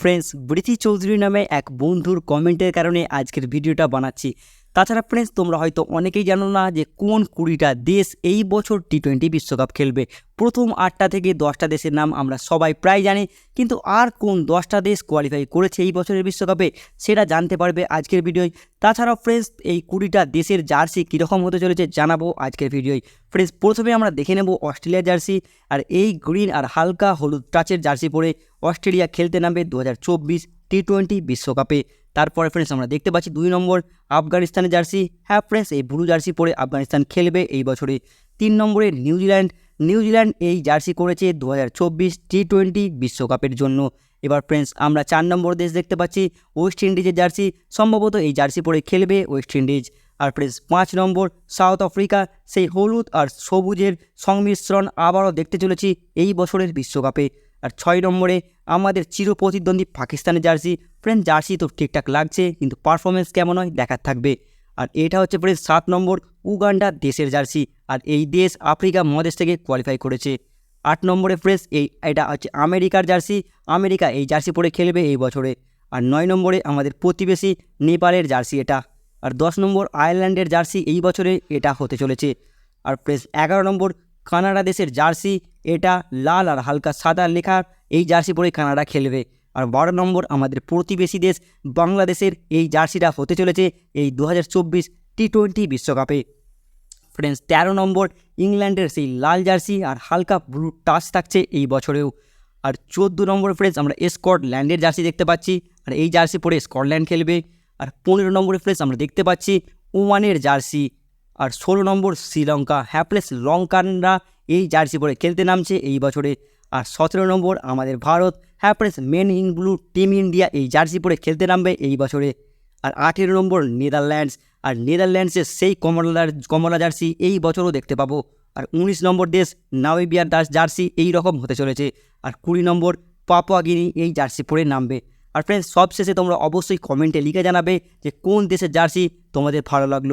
Friends বৃথি Chowdhury নামে এক বন্ধুর কমেন্টের কারণে আজকের ভিডিওটা বানাচ্ছি। তাছাড়া ফ্রেন্ডস তোমরা হয়তো অনেকেই জানো না যে কোন কুড়িটা দেশ এই বছর টি টোয়েন্টি বিশ্বকাপ খেলবে। প্রথম আটটা থেকে দশটা দেশের নাম আমরা সবাই প্রায় জানি, কিন্তু আর কোন দশটা দেশ কোয়ালিফাই করেছে এই বছরের বিশ্বকাপে সেটা জানতে পারবে আজকের ভিডিওয়। তাছাড়াও ফ্রেন্ডস এই কুড়িটা দেশের জার্সি কীরকম হতে চলেছে জানাব আজকের ভিডিওয়। ফ্রেন্ডস প্রথমে আমরা দেখে নেব অস্ট্রেলিয়ার জার্সি, আর এই গ্রিন আর হালকা হলুদ টাচের জার্সি পরে অস্ট্রেলিয়া খেলতে নামবে দু হাজার চব্বিশ টি টোয়েন্টি বিশ্বকাপে। তারপরে ফ্রেন্ডস আমরা দেখতে পাচ্ছি দুই নম্বর আফগানিস্তানের জার্সি। হ্যাঁ ফ্রেন্ডস এই ব্লু জার্সি পরে আফগানিস্তান খেলবে এই বছরে। তিন নম্বরে নিউজিল্যান্ড নিউজিল্যান্ড এই জার্সি করেছে দু হাজার চব্বিশ টি টোয়েন্টি বিশ্বকাপের জন্য। এবার ফ্রেন্ডস আমরা চার নম্বর দেশ দেখতে পাচ্ছি ওয়েস্ট ইন্ডিজের জার্সি। সম্ভবত এই জার্সি পরে খেলবে ওয়েস্ট ইন্ডিজ। আর ফ্রেন্ডস পাঁচ নম্বর সাউথ আফ্রিকা, সেই হলুদ আর সবুজের সংমিশ্রণ আবারও দেখতে চলেছি এই বছরের বিশ্বকাপে। আর ছয় নম্বরে আমাদের চিরপ্রতিদ্বন্দ্বী পাকিস্তানের জার্সি। ফ্রেন্ড জার্সি তো ঠিকঠাক লাগছে, কিন্তু পারফরমেন্স কেমন হয় দেখার থাকবে। আর এটা হচ্ছে ফ্রেন্ড সাত নম্বর উগান্ডা দেশের জার্সি, আর এই দেশ আফ্রিকা মহাদেশ থেকে কোয়ালিফাই করেছে। আট নম্বরে ফ্রেস এই, এটা হচ্ছে আমেরিকার জার্সি, আমেরিকা এই জার্সি পরে খেলবে এই বছরে। আর নয় নম্বরে আমাদের প্রতিবেশী নেপালের জার্সি এটা। আর দশ নম্বর আয়ারল্যান্ডের জার্সি এই বছরে এটা হতে চলেছে। আর প্রেস এগারো নম্বর কানাডা দেশের জার্সি, এটা লাল আর হালকা সাদা লেখা এই জার্সি পরে কানাডা খেলবে। আর বারো নম্বর আমাদের প্রতিবেশী দেশ বাংলাদেশের এই জার্সিটা হতে চলেছে এই দু হাজার চব্বিশ টি টোয়েন্টি বিশ্বকাপে। ফ্রেন্ডস, তেরো নম্বর ইংল্যান্ডের সেই লাল জার্সি আর হালকা ব্লু টাচ থাকছে এই বছরেও। আর চোদ্দ নম্বর ফ্রেন্ডস, আমরা স্কটল্যান্ডের জার্সি দেখতে পাচ্ছি। আর এই জার্সি পরে স্কটল্যান্ড খেলবে। আর পনেরো নম্বরে ফ্রেন্ডস, আমরা দেখতে পাচ্ছি ওমানের জার্সি। আর ষোলো নম্বর শ্রীলঙ্কা হ্যাপলেস লঙ্কানরা এই জার্সি পরে খেলতে নামছে এই বছরে। আর সতেরো নম্বর আমাদের Bharat hapless men in blue team India এই জার্সি পরে খেলতে নামবে এই বছরে। আর আঠেরো নম্বর নেদারল্যান্ডস, আর নেদারল্যান্ডসের সেই কমলার, কমলা জার্সি এই বছরও দেখতে পাবো। আর উনিশ নম্বর দেশ নাওয়েবিয়ার দাস জার্সি এই রকম হতে চলেছে। আর কুড়ি নম্বর পাপুয়াগিনি এই জার্সি পরে নামবে। আর ফ্রেন্ডস সবশেষে তোমরা অবশ্যই কমেন্টে লিখে জানাবে যে কোন দেশের জার্সি তোমাদের ভালো লাগল।